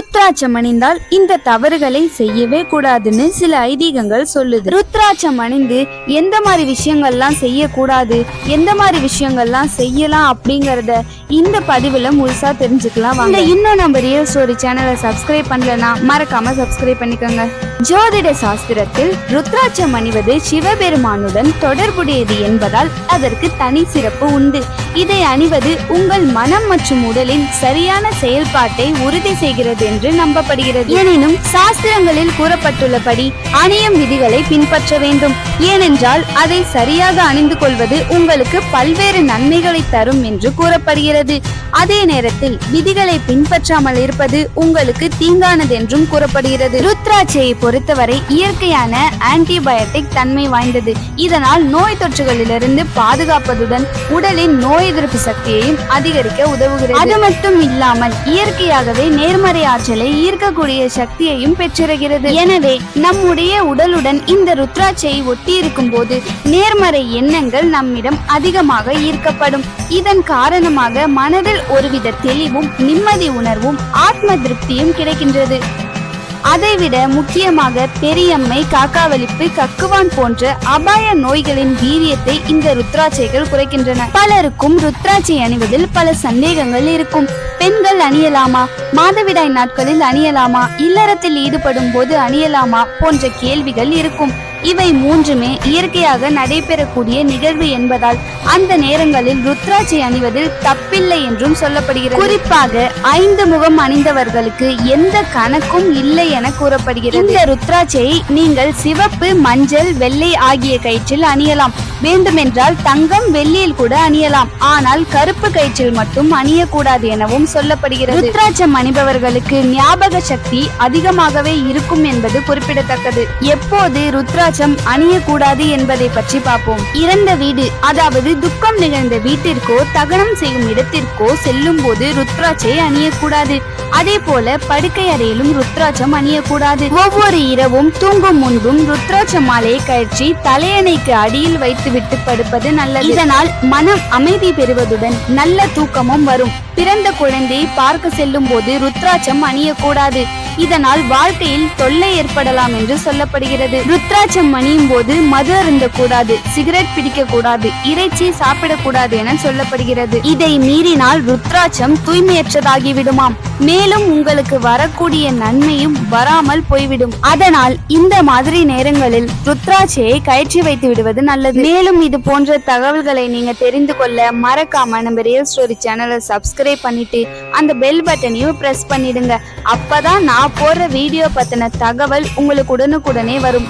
ருத்ராட்சம் அணிந்தால் இந்த தவறுகளை செய்யவே கூடாதுன்னு சில ஐதீகங்கள் சொல்லுது. ருத்ராட்சம் அணிந்து எந்த மாதிரி விஷயங்கள்லாம் செய்யக்கூடாது எந்த மாதிரி விஷயங்கள்லாம் செய்யலாம் அப்படிங்கறத இந்த பதிவுல முழுசா தெரிஞ்சுக்கலாம் வாங்க. இன்னும் நம்ம ரியல் ஸ்டோரி சேனலை சப்ஸ்கிரைப் பண்ணலனா மறக்காம சப்ஸ்கிரைப் பண்ணிக்கோங்க. ஜோதிட சாஸ்திரத்தில் ருத்ராட்சம் அணிவது சிவபெருமானுடன் தொடர்புடையது என்பதால் அதற்கு தனி சிறப்பு உண்டு. இதை அணிவது உங்கள் மனம் மற்றும் உடலின் சரியான செயல்பாட்டை உறுதி செய்கிறது என்று நம்பப்படுகிறது. எனினும் சாஸ்திரங்களில் கூறப்பட்டுள்ளபடி அணியும் விதிகளை பின்பற்ற வேண்டும். ஏனென்றால் அதை சரியாக அணிந்து கொள்வது உங்களுக்கு பல்வேறு நன்மைகளை தரும் என்று கூறப்படுகிறது. அதே நேரத்தில் விதிகளை பின்பற்றாமல் இருப்பது உங்களுக்கு தீங்கானது என்றும் கூறப்படுகிறது. ருத்ராட்சையை பொறுத்தவரை இயற்கையான ஆன்டிபயோட்டிக் தன்மை வாய்ந்தது. இதனால் நோய் தொற்றுகளிலிருந்து பாதுகாப்பதுடன் உடலின் நோய் எதிர்ப்பு சக்தியையும் அதிகரிக்க உதவுகிறது. அது மட்டும் இல்லாமல் இயற்கையாகவே நேர்மறை ஆற்றலை ஈர்க்கக்கூடிய சக்தியையும் பெற்றிருக்கிறது. எனவே நம்முடைய உடலுடன் இந்த ருத்ராட்சையை ஒட்டி இருக்கும் போது நேர்மறை எண்ணங்கள் நம்மிடம் அதிகமாக ஈர்க்கப்படும். இதன் காரணமாக மனதில் ஒருவித தெளிவும் நிம்மதி உணர்வும் ஆத்ம திருப்தியும் கிடைக்கின்றது. அதைவிட முக்கியமாக பெரியம்மை காக்காவலிப்பு கக்குவான் போன்ற அபாய நோய்களின் வீரியத்தை இந்த ருத்ராட்சைகள் குறைக்கின்றன. பலருக்கும் ருத்ராட்சை அணிவதில் பல சந்தேகங்கள் இருக்கும். பெண்கள் அணியலாமா? மாதவிடாய் நாட்களில் அணியலாமா? இல்லறத்தில் ஈடுபடும் போது அணியலாமா? போன்ற கேள்விகள் இருக்கும். இவை மூன்றுமே இயற்கையாக நடைபெறக்கூடிய நிகழ்வு என்பதால் அந்த நேரங்களில் ருத்ராட்சி அணிவதில் தப்பில்லை என்றும் சொல்லப்படுகிறது. குறிப்பாக ஐந்து முகம் அணிந்தவர்களுக்கு எந்த கணக்கும் இல்லை என கூறப்படுகிறது. இந்த ருத்ராட்சியை நீங்கள் சிவப்பு மஞ்சள் வெள்ளை ஆகிய கயிற்றில் அணியலாம். வேண்டுமென்றால் தங்கம் வெள்ளியில் கூட அணியலாம். ஆனால் கருப்பு கயிற்றில் மட்டும் அணியக்கூடாது எனவும் சொல்லப்படுகிறது. ருத்ராட்சம் அணிபவர்களுக்கு ஞாபக சக்தி அதிகமாகவே இருக்கும் என்பது குறிப்பிடத்தக்கது. எப்போது ருத்ராட்சம் அணியக்கூடாது என்பதை பற்றி பார்ப்போம். இறந்த வீடு அதாவது துக்கம் நிகழ்ந்த வீட்டிற்கோ தகனம் செய்யும் இடத்திற்கோ செல்லும் போது ருத்ராட்சை அணியக்கூடாது. அதே போல படுக்கை அறையிலும் ருத்ராட்சம் அணியக்கூடாது. ஒவ்வொரு இரவும் தூங்கும் முன்பும் ருத்ராட்ச மாலையை கழற்றி தலையணைக்கு அடியில் வைத்துவிட்டு படுப்பது நல்லது. இதனால் மனம் அமைதி பெறுவதுடன் நல்ல தூக்கமும் வரும். பிறந்த குழந்தையை பார்க்க செல்லும் போது ருத்ராட்சம் அணியக்கூடாது. இதனால் வாழ்க்கையில் தொல்லை ஏற்படலாம் என்று சொல்லப்படுகிறது. ருத்ராட்சம் அணியும் போது மது அருந்த கூடாது சிகரெட் பிடிக்க கூடாது இறைச்சி சாப்பிடக்கூடாது என சொல்லப்படுகிறது. இதை மீறினால் ருத்ராட்சம் தூய்மையற்றதாகிவிடுமாம். மேலும் உங்களுக்கு வரக்கூடிய நன்மையும் வராமல் போய்விடும். அதனால் இந்த மாதிரி நேரங்களில் ருத்ராட்சியை கயிற்றி வைத்து விடுவது நல்லது. மேலும் இது போன்ற தகவல்களை நீங்க தெரிந்து கொள்ள மறக்காம நம்ம ரியல் ஸ்டோரி சேனலை சப்ஸ்கிரைப் பண்ணிட்டு அந்த பெல் பட்டனையும் பிரஸ் பண்ணிடுங்க. அப்பதான் நான் நான் போடுற வீடியோ பத்தின தகவல் உங்களுக்கு உடனுக்குடனே வரும்.